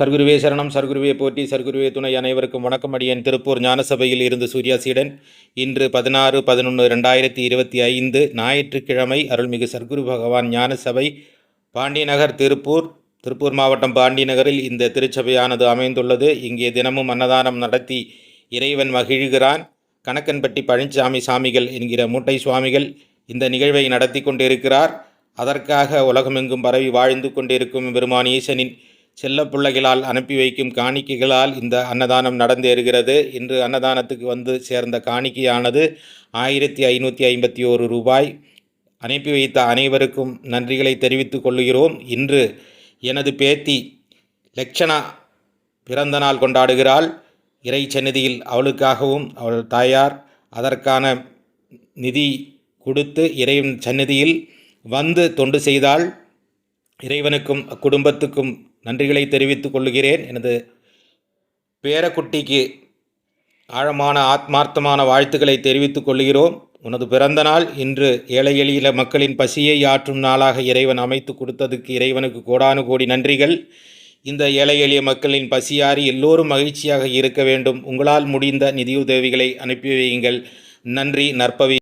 சர்க்குருவே சரணம் சர்க்குருவே போற்றி சர்க்குருவே துணை அனைவருக்கும் வணக்கம். அடியேன் திருப்பூர் ஞானசபையில் இருந்து சூர்யாசீடன் இன்று பதினாறு பதினொன்று ரெண்டாயிரத்தி இருபத்தி ஐந்து ஞாயிற்றுக்கிழமை அருள்மிகு சர்க்குரு பகவான் ஞானசபை பாண்டியநகர் திருப்பூர். திருப்பூர் மாவட்டம் பாண்டியநகரில் இந்த திருச்சபையானது அமைந்துள்ளது. இங்கே தினமும் அன்னதானம் நடத்தி இறைவன் மகிழ்கிறான். கணக்கன்பட்டி பழனிசாமி சாமிகள் என்கிற மூட்டை சுவாமிகள் இந்த நிகழ்வை நடத்தி கொண்டிருக்கிறார். அதற்காக உலகமெங்கும் பரவி வாழ்ந்து கொண்டிருக்கும் பெருமான் ஈசனின் செல்லப்பிள்ளைகளால் அனுப்பி வைக்கும் காணிக்கைகளால் இந்த அன்னதானம் நடந்தேறுகிறது. இன்று அன்னதானத்துக்கு வந்து சேர்ந்த காணிக்கையானது ஆயிரத்தி ஐநூற்றி ஐம்பத்தி ஓரு ரூபாய். அனுப்பி வைத்த அனைவருக்கும் நன்றிகளை தெரிவித்துக் கொள்கிறோம். இன்று எனது பேத்தி லக்ஷனா பிறந்த நாள் கொண்டாடுகிறாள். இறை சந்நிதியில் அவளுக்காகவும் அவள் தாயார் அதற்கான நிதி கொடுத்து இறைவன் சந்நிதியில் வந்து தொண்டு செய்தால் இறைவனுக்கும் குடும்பத்துக்கும் நன்றிகளை தெரிவித்துக் கொள்கிறேன். எனது பேரக்குட்டிக்கு ஆழமான ஆத்மார்த்தமான வாழ்த்துக்களை தெரிவித்துக் கொள்கிறோம். உனது பிறந்த நாள் இன்று ஏழை எளிய மக்களின் பசியை ஆற்றும் நாளாக இறைவன் அமைத்து கொடுத்ததுக்கு இறைவனுக்கு கோடானு கோடி நன்றிகள். இந்த ஏழை எளிய மக்களின் பசியாறி எல்லோரும் மகிழ்ச்சியாக இருக்க வேண்டும். உங்களால் முடிந்த நிதியுதவிகளை அனுப்பி வையுங்கள். நன்றி நற்பவி